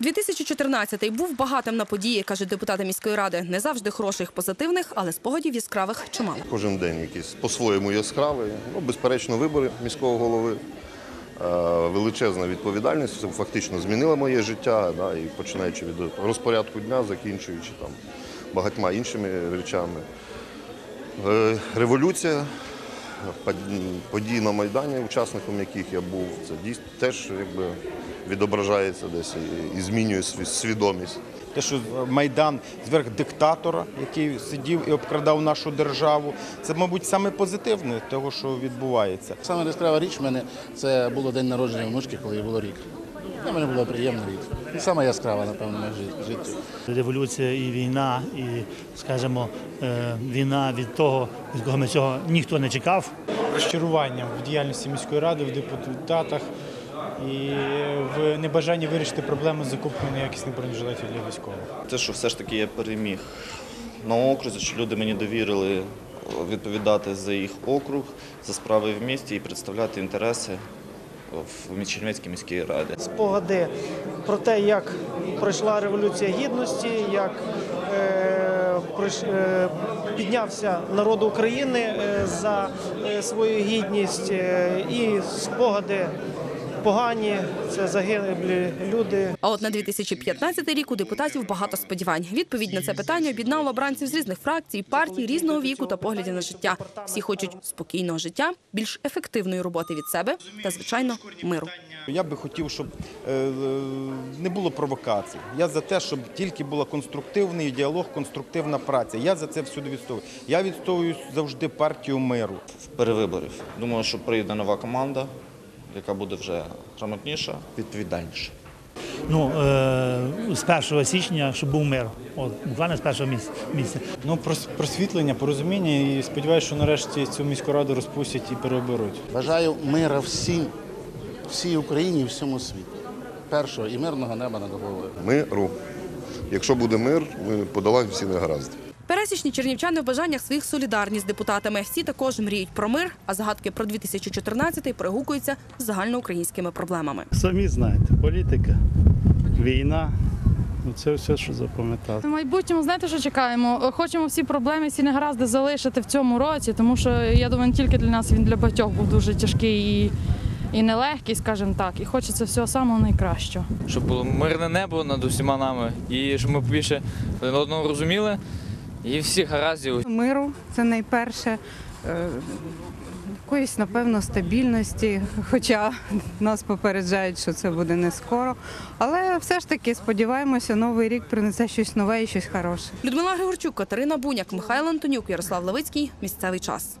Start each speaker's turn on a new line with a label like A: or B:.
A: 2014-й був багатим на події, кажуть депутати міської ради. Не завжди хороших, позитивних, але спогадів яскравих чимало.
B: Кожен день якийсь по-своєму яскравий. Ну, безперечно, вибори міського голови. Е, Величезна відповідальність, це фактично змінила моє життя, да, і починаючи від розпорядку дня, закінчуючи там багатьма іншими речами. Е, Революція, под- події на Майдані, учасником яких я був, це дійсно теж якби відображається десь і, і змінює свідомість.
C: Те, що Майдан зверх диктатора, який сидів і обкрадав нашу державу, це, мабуть, саме позитивне того, що відбувається.
D: Саме яскрава річ в мене це було день народження внучки, коли їй було рік. Для мене була приємна річ. Саме яскрава, напевно, в житті.
E: революція і війна, і, скажімо, е, війна від того, від кого ми цього ніхто не чекав.
F: розчаруванням в діяльності міської ради, в депутатах і в небажанні вирішити проблему з закупкою неякісних бронежилетів для військових.
G: Те, що все ж таки я переміг на окрузі, що люди мені довірили відповідати за їх округ, за справи в місті і представляти інтереси в Чернівецькій міській раді.
H: спогади про те, як пройшла революція гідності, як е, е, піднявся народ України е, за свою гідність, і спогади погані, це загиблі люди.
A: А от на 2015 рік у депутатів багато сподівань. Відповідь на це питання об'єднала обранців з різних фракцій, партій, різного віку та поглядів на життя. Всі хочуть спокійного життя, більш ефективної роботи від себе та, звичайно, миру.
C: Я би хотів, щоб е, е, не було провокацій. Я за те, щоб тільки була конструктивний діалог, конструктивна праця. Я за це всюди відстоюю. Я відстоюю завжди партію миру.
G: Перевиборів. Думаю, що прийде нова команда, яка буде вже грамотніша, відповідальніша.
E: Ну, е, з 1 січня, щоб був мир. От, буквально з першого місяця. місяця.
F: Ну, просвітлення, порозуміння і сподіваюся, що нарешті цю міську раду розпустять і переоберуть.
D: Бажаю мира всім, всій Україні і всьому світу. Першого і мирного неба над головою.
B: Миру. Якщо буде мир, ми подолаємо всі негаразди.
A: Пересічні чернівчани в бажаннях своїх солідарні з депутатами. Всі також мріють про мир, а загадки про 2014-й перегукуються з загальноукраїнськими проблемами.
I: Самі знаєте, політика, війна ну це все, що запам'ятав.
J: В майбутньому знаєте, що чекаємо? Хочемо всі проблеми, всі негаразди залишити в цьому році, тому що я думаю, не тільки для нас він для багатьох був дуже тяжкий і, і нелегкий, скажімо так. І хочеться всього самого найкращого.
K: щоб було мирне небо над усіма нами, і щоб ми більше один одного розуміли, і всіх гараздів.
J: Миру це найперше. е, Якоїсь, напевно, стабільності, хоча нас попереджають, що це буде не скоро. Але все ж таки сподіваємося, новий рік принесе щось нове і щось хороше.
A: Людмила Григорчук, Катерина Буняк, Михайло Антонюк, Ярослав Левицький. Місцевий час.